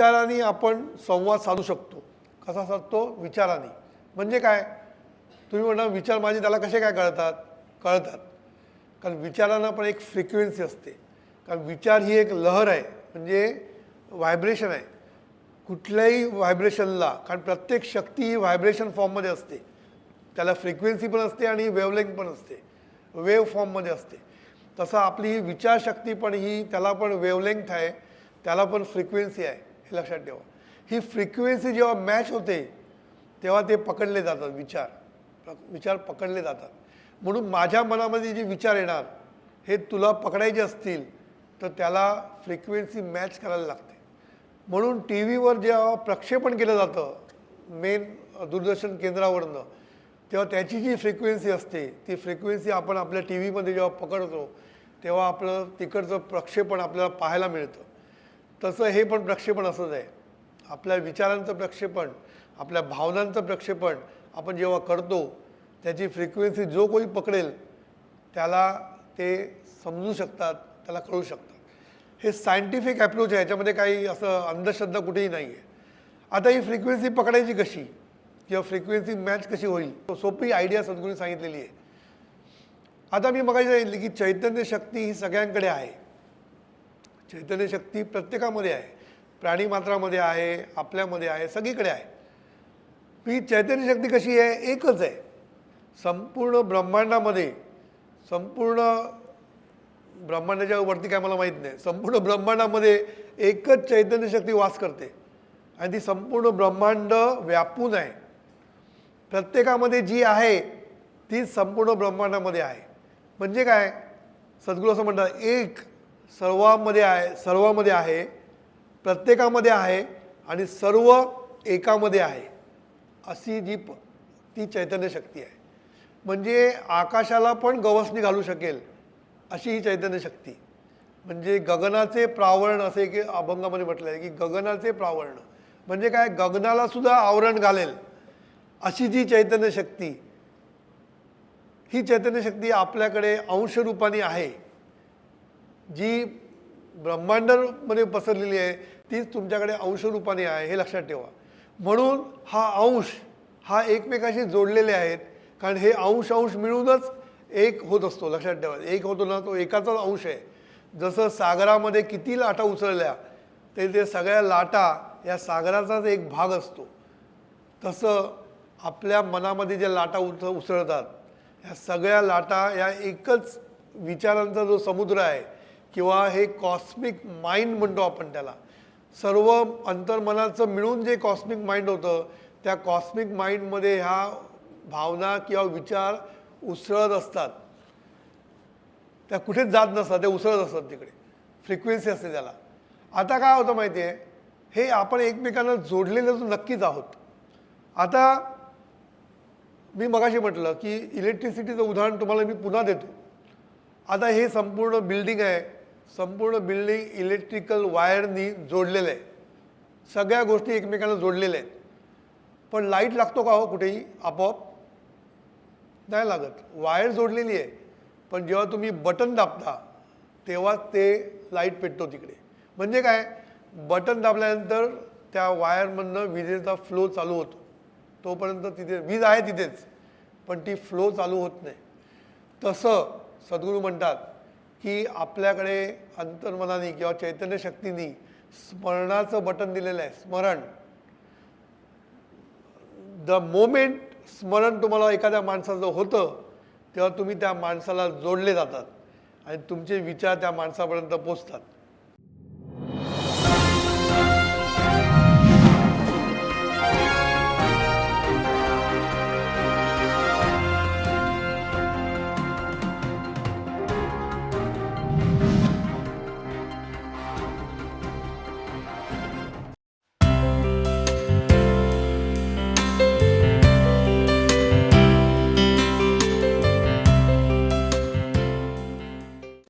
विचाराने आपण संवाद साधू शकतो. कसा साधतो? विचाराने. म्हणजे काय? तुम्ही म्हणा विचार माझे त्याला कसे काय कळतात? कळतात. कारण विचारांना पण एक फ्रिक्वेन्सी असते. कारण विचार ही एक लहर आहे. म्हणजे व्हायब्रेशन आहे. कुठल्याही व्हायब्रेशनला कारण प्रत्येक शक्ती ही व्हायब्रेशन फॉर्ममध्ये असते. त्याला फ्रिक्वेन्सी पण असते आणि वेवलेंग पण असते. वेव फॉर्ममध्ये असते. तसं आपली ही विचारशक्ती पण ही त्याला पण वेवलेंथ आहे. त्याला पण फ्रिक्वेन्सी आहे. हे लक्षात ठेवा. ही फ्रिक्वेन्सी जेव्हा मॅच होते तेव्हा ते पकडले जातात विचार. विचार पकडले जातात. म्हणून माझ्या मनामध्ये जे विचार येणार हे तुला पकडायचे असतील तर त्याला फ्रिक्वेन्सी मॅच करायला लागते. म्हणून टी व्हीवर जेव्हा प्रक्षेपण केलं जातं मेन दूरदर्शन केंद्रावरनं तेव्हा त्याची जी फ्रिक्वेन्सी असते ती फ्रिक्वेन्सी आपण आपल्या टी व्हीमध्ये जेव्हा पकडतो तेव्हा आपलं तिकडचं प्रक्षेपण आपल्याला पाहायला मिळतं. तसं हे पण प्रक्षेपण असंच आहे. आपल्या विचारांचं प्रक्षेपण आपल्या भावनांचं प्रक्षेपण आपण जेव्हा करतो त्याची फ्रिक्वेन्सी जो कोणी पकडेल त्याला ते समजू शकतात त्याला कळू शकतात. हे सायंटिफिक ॲप्रोच आहे याच्यामध्ये काही असं अंधश्रद्धा कुठेही नाही आहे आता ही फ्रिक्वेन्सी पकडायची कशी? किंवा फ्रिक्वेन्सी मॅच कशी होईल? तो सोपी आयडिया सद्गुरूंनी सांगितलेली आहे. आता मी बघायचं की चैतन्य शक्ती ही सगळ्यांकडे आहे. चैतन्य शक्ती प्रत्येकामध्ये आहे. प्राणी मात्रामध्ये आहे आपल्यामध्ये आहे सगळीकडे आहे. ही चैतन्य शक्ती कशी आहे? एकच आहे. संपूर्ण ब्रह्मांडामध्ये संपूर्ण ब्रह्मांडाच्या वरती काय मला माहीत नाही. संपूर्ण ब्रह्मांडामध्ये एकच चैतन्य शक्ती वास करते. आणि ती संपूर्ण ब्रह्मांड व्यापून आहे. प्रत्येकामध्ये जी आहे तीच संपूर्ण ब्रह्मांडामध्ये आहे. म्हणजे काय? सद्गुरू असं म्हणतात एक सर्वामध्ये आहे सर्वामध्ये आहे प्रत्येकामध्ये आहे आणि सर्व एकामध्ये आहे अशी जी प ती चैतन्य शक्ती आहे. म्हणजे आकाशाला पण गवसणी घालू शकेल अशी ही चैतन्य शक्ती. म्हणजे गगनाचे प्रावरण असे की अभंगामध्ये म्हटलं आहे की गगनाचे प्रावरण. म्हणजे काय? गगनाला सुद्धा आवरण घालेल अशी जी चैतन्य शक्ती ही चैतन्य शक्ती आपल्याकडे अंशरूपाने आहे. जी ब्रह्मांडामध्ये पसरलेली आहे तीच तुमच्याकडे अंशरूपाने आहे हे लक्षात ठेवा. म्हणून हा अंश हा एकमेकाशी जोडलेले आहेत कारण हे अंश अंश मिळूनच एक होत असतो लक्षात ठेवा. एक होतो ना तो एकाचाच अंश आहे. जसं सागरामध्ये किती लाटा उसळल्या ते ते सगळ्या लाटा या सागराचाच एक भाग असतो. तसं आपल्या मनामध्ये ज्या लाटा उच उसळतात ह्या सगळ्या लाटा या एकच विचारांचा जो समुद्र आहे किंवा हे कॉस्मिक माइंड म्हणतो आपण त्याला. सर्व अंतर्मनाचं मिळून जे कॉस्मिक माइंड होतं त्या कॉस्मिक माइंडमध्ये ह्या भावना किंवा विचार उसळत असतात. त्या कुठेच जात नसतात ते उसळत असतात तिकडे. फ्रिक्वेन्सी असते त्याला. आता काय होतं माहिती आहे हे आपण एकमेकांना जोडलेले तर नक्कीच आहोत. आता मी मगाशी म्हटलं की इलेक्ट्रिसिटीचं उदाहरण तुम्हाला मी पुन्हा देतो. आता हे संपूर्ण बिल्डिंग आहे. संपूर्ण बिल्डिंग इलेक्ट्रिकल वायरनी जोडलेलं आहे. सगळ्या गोष्टी एकमेकांना जोडलेल्या आहेत. पण लाइट लागतो का हो कुठेही? आपोआप. नाही लागत. वायर जोडलेली आहे. पण जेव्हा तुम्ही बटन दाबता तेव्हा ते लाइट पेटतो तिकडे. म्हणजे काय? बटन दाबल्यानंतर त्या वायरमधनं विजेचा फ्लो चालू होतो. तोपर्यंत तिथे वीज आहे तिथेच पण ती फ्लो चालू होत नाही. तसं सद्गुरू म्हणतात की आपल्याकडे अंतर्मनाने किंवा चैतन्य शक्तीने स्मरणाचं बटन दिलेलं आहे स्मरण. द मोमेंट स्मरण तुम्हाला एखाद्या माणसाचं होतं तेव्हा तुम्ही त्या माणसाला जोडले जातात आणि तुमचे विचार त्या माणसापर्यंत पोचतात.